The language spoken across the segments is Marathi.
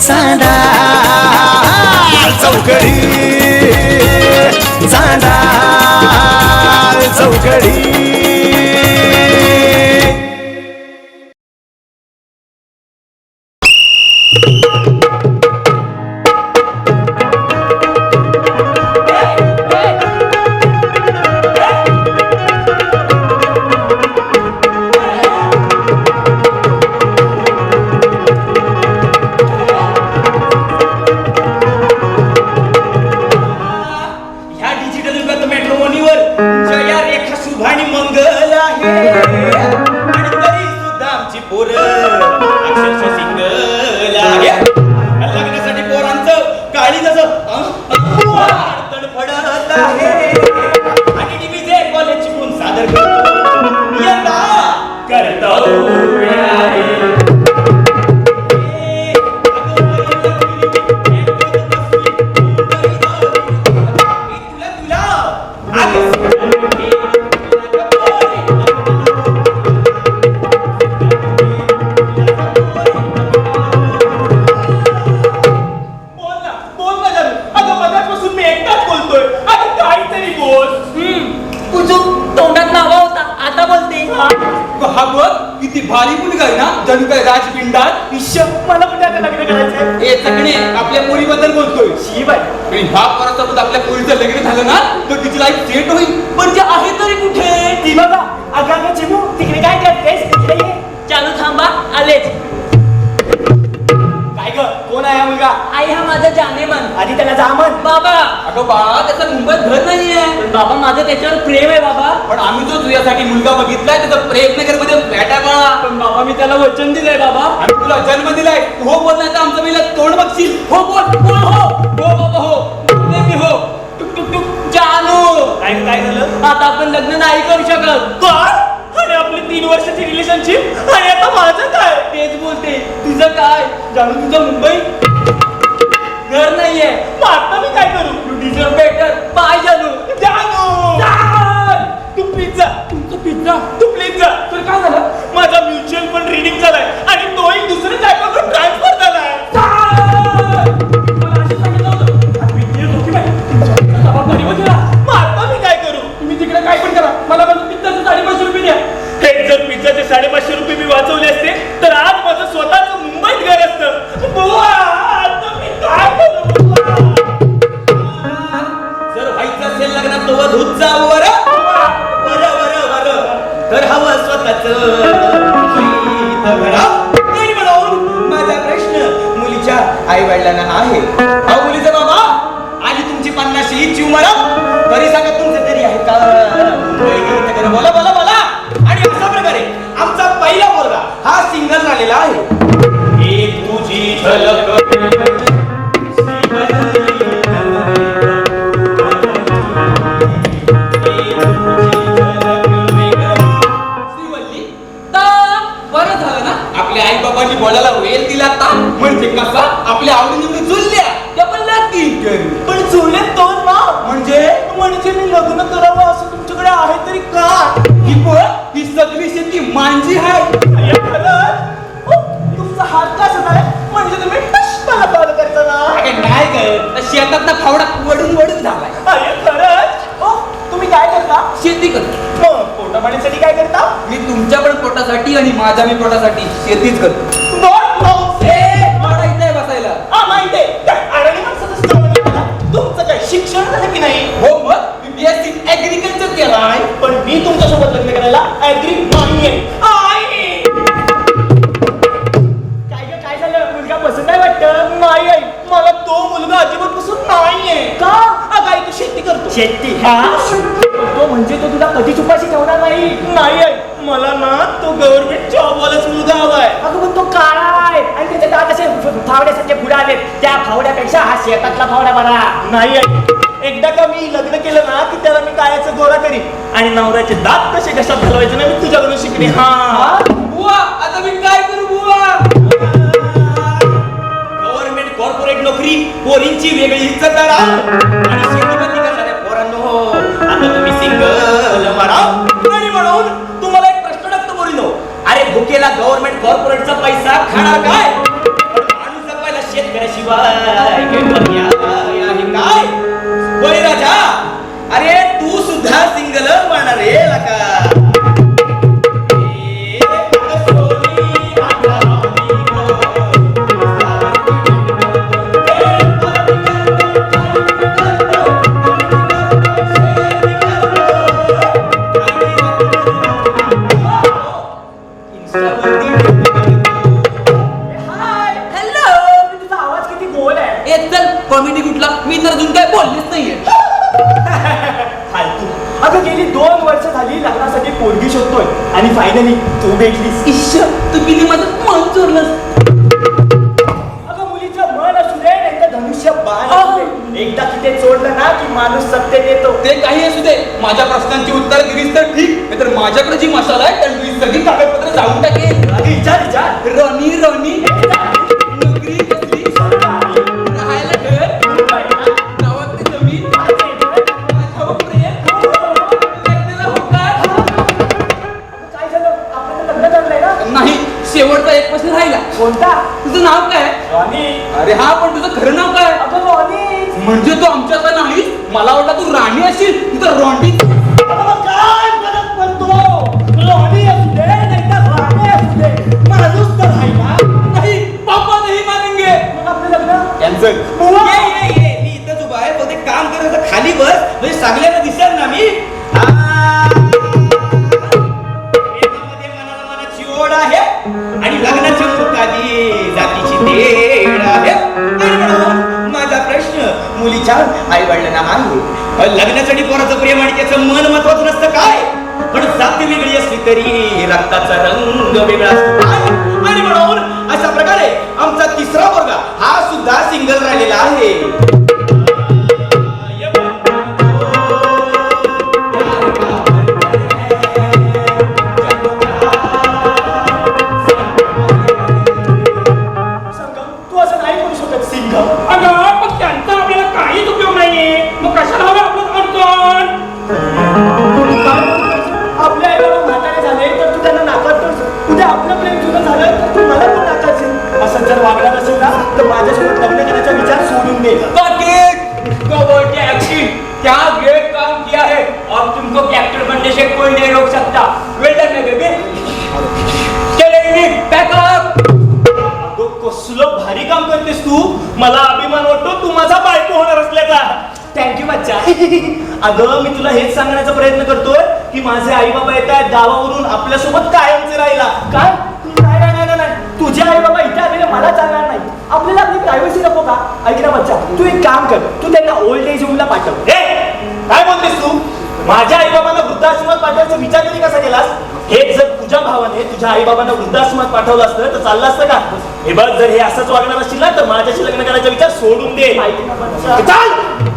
चांदा. चौकडी. चांदा. चौकडी. किती भारी मुलगा आहे ना? जणू काय राजपिंडात ईश्य मला कुठे आता लग्न करायचंय ए चकणे आपल्या पोरीबद्दल बोलतोय. शिवाय आणि हा परत आपल्या पोरीचं लग्न झालं ना तर तिची लाईफ सेट होईल. पण ते आहे तरी कुठे? ती बघा अगं माझा जानेमान आधी त्याला जा म्हण बाबा. अगं बाळा त्याचं मुंबईत घर नाहीये. पण बाबा माझं त्याच्यावर प्रेम आहे बाबा. पण आम्ही जो तुझ्यासाठी मुलगा बघितलाय त्याचं प्रेमनगरमध्ये फ्लॅट आहे बाळा. पण बाबा मी त्याला वचन दिलंय बाबा. आम्ही तुला जन्म दिलाय. तू हो बोल नाही तर आमचं पहिला तोंड बघशील. हो बोल बोल हो. हो बाबा हो. बोलले मी हो. टुक टुक टुक जानू. काय काय झालं? आता आपण लग्न नाही करू शकत. काय अरे आपली तीन वर्षाची रिलेशनशिप आणि आता माझं काय? तेच बोलते. तुझं काय? जानू तुझं मुंबई? घर नाहीये. मग आता मी काय करू? आई वडिलांना आहे. अहो मुलीचा बाबा आली तुमची पन्नाशी चिव मरा. तरी सांगा तुमचं तरी आहे का. बोला बोला बोला. आणि अशा प्रकारे आमचा पहिला मुलगा हा सिंगल झालेला आहे. एक तुझी झलक बोलायला वेळ दिला आता म्हणजे कसा? आपल्या आवडीनिवडी जुळल्या. त्या पण लागतील. पण जुळले तो ना? म्हणजे? म्हणजे मी लग्न करावं असं तुमच्याकडे आहे तरी का? ही बघ ही सगळी शेती मांजी आहे. तुमचा हात का झालाय? म्हणजे तुम्ही मला कॉल करता ना? काय कर शेतात ना फावडा वडून वडून झालाय. अरे खरंच? ओ, तुम्ही काय करता? शेती कर मग पोटा पाण्यासाठी काय करता? मी तुमच्या पण पोटासाठी आणि माझ्या मी पोटासाठी शेतीच करतो. शिक्षण झालं की नाही? हो मग मी बीएससी ऍग्रिकल्चर केलाय. पण मी तुमच्यासोबत लग्न करायला ऍग्री नाहीये. आहे. काय ग काय झालं? मुलगा पसंत आहे वाटतं? नाही आई. मला तो मुलगा अजिबात पसंत नाहीये. का? अगं आई तू शेती करतो. शेती? तो म्हणजे तो तुला ठेवणार नाही? नाही आई. मला ना तो गव्हर्नमेंट जॉबवालाच मुलगा हवाय. अगं पण तो काळा आहे आणि त्याचे दात असे फावड्यासारखे पुढे आलेत त्या फावड्यापेक्षा हा शेतातला फावडा बरा. नाही एकदा का मी लग्न केलं ना की त्याला मी कायाचं गोरा करीन. आणि नवऱ्याचे दात कसे कशात घालवायचे ना मी तुझ्याकडून शिकले. हा. बुवा आता मी काय करू बुवा? गव्हर्नमेंट कॉर्पोरेट नोकरी पोरींची वेगळी इज्जत करा. आणि शेतीमध्ये करणाऱ्या पोरांनो आता तुम्ही सिंगल मारा आणि म्हणून तुम्हाला एक प्रश्न टाकतो बोलिनो अरे भुकेला गव्हर्नमेंट कॉर्पोरेटचा पैसा खाणार काय? पण काय? बळीराजा अरे तू सुद्धा सिंगल म्हणणार रे लका. आणि फायनली तू भेटलीस. ईश्वर तू किती माझं मन चोरलंस. अगं मुलीचं मन असू दे नाही तर धनुष्य बाण असू दे. एकदा तिथे चोरलं ना की माणूस सत्य देतो. ते काही असू दे. माझ्या प्रश्नांची उत्तर दिलीस तर ठीक. नाहीतर माझ्याकडे जी मसाला आहे त्यात मी सगळी कागदपत्र जाऊन टाकेन. तुझं नाव काय? रॉनी अरे हा पण तुझं खरं नाव काय? अगं रॉनी म्हणजे तू आमच्याचा नाही मला वाटलं तू राणी असेल तू तर काय फरक पडतो रॉनी असू दे नाही तर राणी असू दे. माणूस तर आहे ना? नाही पापा नाही मानेंगे मग आपलं लग्न? यांचं बुवा! ये ये ये. मी इथंच उभा आहे. फक्त एक काम करत होता, खाली बस. म्हणजे सगळ्यांना दिसेल ना मी? वडिलांना आहे लग्नासाठी कोणाचं प्रेम आणि त्याचं मन महत्वाचं नसतं काय? पण जाती वेगळी असली तरी रक्ताचा रंग वेगळा असतो. काय? आणि म्हणून अशा प्रकारे आमचा तिसरा वर्ग हा सुद्धा सिंगल राहिलेला आहे. अगं मी तुला हेच सांगण्याचा प्रयत्न करतोय की माझे आई बाबा येत आहेत गावावरून आपल्यासोबत कायमचे राहिला. काय? नाही नाही नाही, नाही नाही. तुझे आई बाबा इथे आलेले मला चालणार नाही. आपल्याला आपली प्रायव्हसी नको का? ऐक ना बच्चा तू एक काम कर. तू त्यांना ओल्ड एज होमला पाठव. रे काय बोलतेस तू? माझ्या आई बाबांना वृद्धाश्रमात पाठवायचा विचार तरी कसा केलास? हेच जर तुझ्या भावाने तुझ्या आई बाबांना वृद्धाश्रमात पाठवलं असतं तर चाललं असतं का? हे बघ जर हे असंच वागणार असतील ना तर माझ्याशी लग्न करायचा विचार सोडून दे. चाल!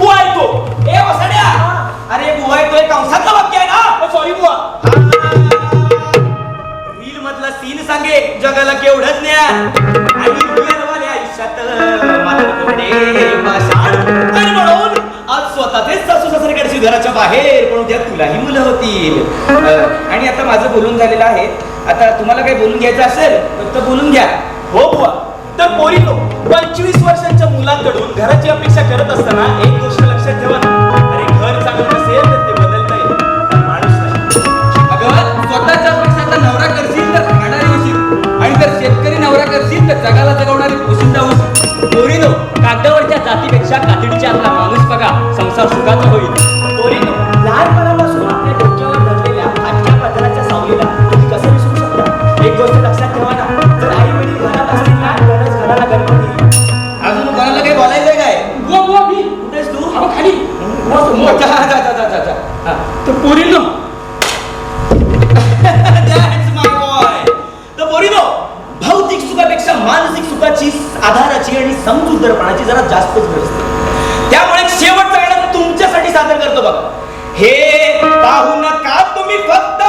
तू ऐकतो ए वसड्या अरे बुवा तो एक कंसातलं वाक्य आहे ना? सॉरी बुवा. रील मधला सीन सांगे जगाला केवढंच ज्ञान आणि रिअलवाल्या आयुष्यात मात्र तेवढे पाषाण. आणि म्हणून आज स्वतःचेच सासू सासरेकडची घराच्या बाहेर पण उद्या तुलाही मुलं होतील. आणि आता माझं बोलून झालेलं आहे. आता तुम्हाला काही बोलून घ्यायचं असेल तर बोलून घ्या. हो बुवा. तर पोरीनो पंचवीस वर्षांच्या मुलांकडून घराची अपेक्षा करत असताना एक गोष्ट लक्षात ठेवा आधाराची आणि समजूतदारपणाची जरा जास्तच गरज असते. त्यामुळे शेवटचा शेवटचं गाणं तुमच्यासाठी सादर करतो बघा. हे पाहू नका तुम्ही फक्त.